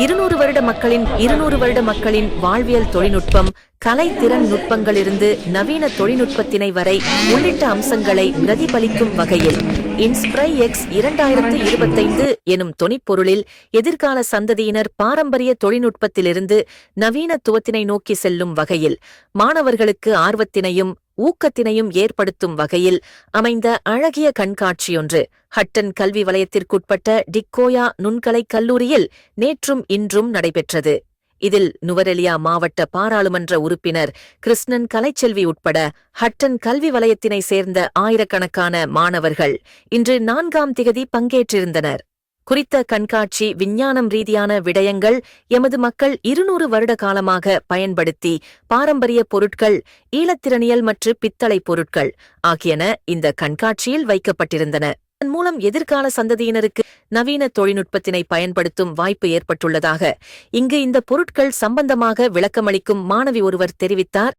இருநூறு வருட மக்களின் இருநூறு வருட மக்களின் வாழ்வியல் தொழில்நுட்பம் கலை திறன் நுட்பங்களிலிருந்து நவீன தொழில்நுட்பத்தினை வரை உள்ளிட்ட அம்சங்களை பிரதிபலிக்கும் வகையில் இன்ஸ்பிரை எக்ஸ் இரண்டாயிரத்து இருபத்தைந்து எனும் தொனிப்பொருளில் எதிர்கால சந்ததியினர் பாரம்பரிய தொழில்நுட்பத்திலிருந்து நவீனத்துவத்தினை நோக்கி செல்லும் வகையில் மாணவர்களுக்கு ஆர்வத்தினையும் ஊக்கத்தினையும் ஏற்படுத்தும் வகையில் அமைந்த அழகிய கண்காட்சியொன்று. ஹட்டன் கல்வி வலயத்திற்குட்பட்ட டிக்கோயா நுண்கலைக் கல்லூரியில் நேற்றும் இன்றும் நடைபெற்றது. இதில் நுவரெலியா மாவட்ட பாராளுமன்ற உறுப்பினர் கிருஷ்ணன் கலைச்செல்வி உட்பட ஹட்டன் கல்வி வலயத்தினை சேர்ந்த ஆயிரக்கணக்கான மாணவர்கள் இன்று நான்காம் திகதி பங்கேற்றிருந்தனர். குறித்த கண்காட்சி விஞ்ஞானம் ரீதியான விடயங்கள் எமது மக்கள் இருநூறு வருட காலமாக பயன்படுத்தி பாரம்பரிய பொருட்கள் ஈழத்திறனியல் மற்றும் பித்தளை பொருட்கள் ஆகியன இந்த கண்காட்சியில் வைக்கப்பட்டிருந்தன. இதன் மூலம் எதிர்கால சந்ததியினருக்கு நவீன தொழில்நுட்பத்தினை பயன்படுத்தும் வாய்ப்பு ஏற்பட்டுள்ளதாக இங்கு இந்த பொருட்கள் சம்பந்தமாக விளக்கமளிக்கும் மாணவி ஒருவர் தெரிவித்தார்.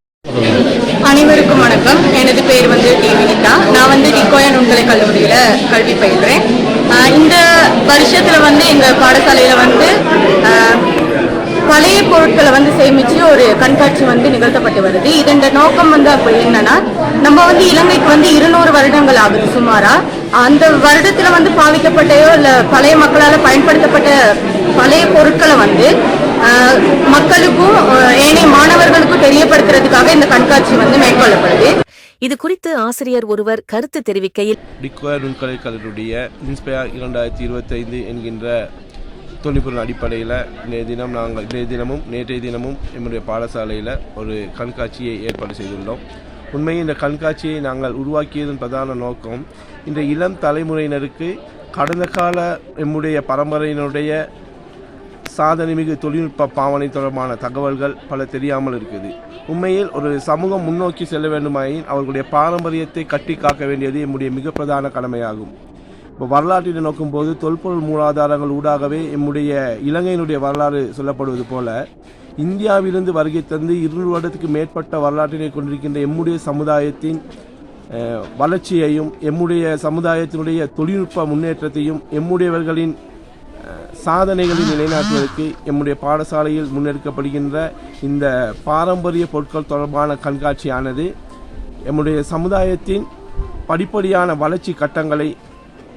அனைவருக்கும் வணக்கம். எனது பேர் வந்து டி. வினிதா. நான் வந்து டிகோயா நுண்கலை கல்லூரியில கல்வி பயில்றேன். ஆஹ் இந்த வருஷத்துல வந்து எங்க பாடசாலையில வந்து ஆஹ், பழைய பொருட்களை வந்து சேமித்து ஒரு கண்காட்சி வந்து நிகழ்த்தப்பட்டு வருது. இதன் நோக்கம் வந்து அப்ப என்னன்னா நம்ம வந்து இலங்கைக்கு வந்து இருநூறு வருடங்கள் ஆகுது சுமாரா. அந்த வருடத்தில் வந்து பாவிக்கப்பட்டையோ இல்லை பழைய மக்களால் பயன்படுத்தப்பட்ட பழைய பொருட்களை வந்து மக்களுக்கும் ஏனைய மாணவர்களுக்கும் தெரியப்படுத்துறதுக்காக இந்த கண்காட்சி வந்து மேற்கொள்ளப்படுது. இது குறித்து ஆசிரியர் ஒருவர் கருத்து தெரிவிக்கையில் டிக்வா நுண்கலை கல்லூரிய இன்ஸ்பயர் இரண்டாயிரத்தி இருபத்தைந்து என்கின்ற தொழில்நுட்பின் அடிப்படையில் இன்றைய தினம் நாங்கள் இன்றைய தினமும் நேற்றைய தினமும் எம்முடைய பாடசாலையில் ஒரு கண்காட்சியை ஏற்பாடு செய்துள்ளோம். உண்மையில் இந்த கண்காட்சியை நாங்கள் உருவாக்கியதன் பிரதான நோக்கம் இந்த இளம் தலைமுறையினருக்கு கடந்த கால எம்முடைய பரம்பரையினுடைய சாதனைமிகு தொழில்நுட்ப பாவனை தொடர்பான தகவல்கள் பல தெரியாமல் இருக்குது. உண்மையில் ஒரு சமூகம் முன்னோக்கி செல்ல வேண்டுமாயின் அவர்களுடைய பாரம்பரியத்தை கட்டி காக்க வேண்டியது எம்முடைய மிக பிரதான கடமையாகும். இப்போ வரலாற்றினை நோக்கும்போது தொல்பொருள் மூலாதாரங்கள் ஊடாகவே எம்முடைய இலங்கையினுடைய வரலாறு சொல்லப்படுவது போல இந்தியாவிலிருந்து வருகை தந்து இருநூறு வருடத்துக்கு மேற்பட்ட வரலாற்றினை கொண்டிருக்கின்ற எம்முடைய சமுதாயத்தின் வளர்ச்சியையும் எம்முடைய சமுதாயத்தினுடைய தொழில்நுட்ப முன்னேற்றத்தையும் எம்முடையவர்களின் சாதனைகளை நிலைநாட்டுவதற்கு எம்முடைய பாடசாலையில் முன்னெடுக்கப்படுகின்ற இந்த பாரம்பரிய பொருட்கள் தொடர்பான கண்காட்சியானது எம்முடைய சமுதாயத்தின் படிப்படியான வளர்ச்சி கட்டங்களை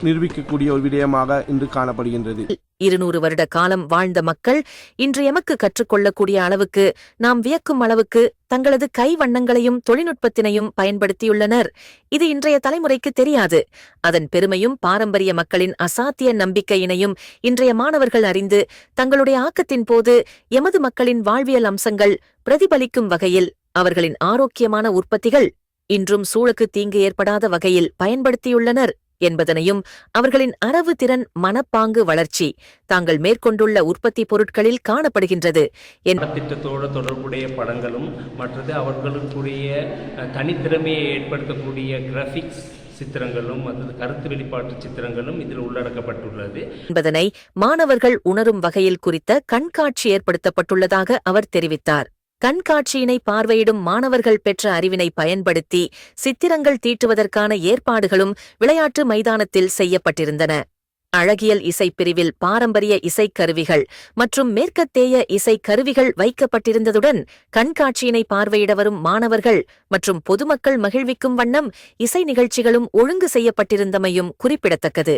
நிரூபிக்கக்கூடிய ஒரு விடயமாக இன்று காணப்படுகின்றது. இருநூறு வருட காலம் வாழ்ந்த மக்கள் இன்று எமக்கு கற்றுக்கொள்ளக்கூடிய அளவுக்கு நாம் வியக்கும் அளவுக்கு தங்களது கை வண்ணங்களையும் தொழில்நுட்பத்தினையும் பயன்படுத்தியுள்ளனர். இது இன்றைய தலைமுறைக்கு தெரியாது. அதன் பெருமையும் பாரம்பரிய மக்களின் அசாத்திய நம்பிக்கையினையும் இன்றைய மாணவர்கள் அறிந்து தங்களுடைய ஆக்கத்தின் போது எமது மக்களின் வாழ்வியல் அம்சங்கள் பிரதிபலிக்கும் வகையில் அவர்களின் ஆரோக்கியமான உற்பத்திகள் இன்றும் சூழக்கு தீங்கு ஏற்படாத வகையில் பயன்படுத்தியுள்ளனர். என்பதனையும் அவர்களின் அரவு திறன் மனப்பாங்கு வளர்ச்சி தாங்கள் மேற்கொண்டுள்ள உற்பத்தி பொருட்களில் காணப்படுகின்றது. திட்டத்தோடு தொடர்புடைய படங்களும் மற்றது அவர்களுக்குரிய தனித்திறமையை ஏற்படுத்தக்கூடிய கிராஃபிக்ஸ் சித்திரங்களும் கருத்து வெளிப்பாட்டு சித்திரங்களும் இதில் உள்ளடக்கப்பட்டுள்ளது. என்பதனை மாணவர்கள் உணரும் வகையில் குறித்த கண்காட்சி ஏற்படுத்தப்பட்டுள்ளதாக அவர் தெரிவித்தார். கண்காட்சியினை பார்வையிடும் மாணவர்கள் பெற்ற அறிவினை பயன்படுத்தி சித்திரங்கள் தீட்டுவதற்கான ஏற்பாடுகளும் விளையாட்டு மைதானத்தில் செய்யப்பட்டிருந்தன. அழகியல் இசைப்பிரிவில் பாரம்பரிய இசைக்கருவிகள் மற்றும் மேற்கத்தேய இசைக்கருவிகள் வைக்கப்பட்டிருந்ததுடன் கண்காட்சியினை பார்வையிட வரும் மாணவர்கள் மற்றும் பொதுமக்கள் மகிழ்விக்கும் வண்ணம் இசை நிகழ்ச்சிகளும் ஒழுங்கு செய்யப்பட்டிருந்தமையும் குறிப்பிடத்தக்கது.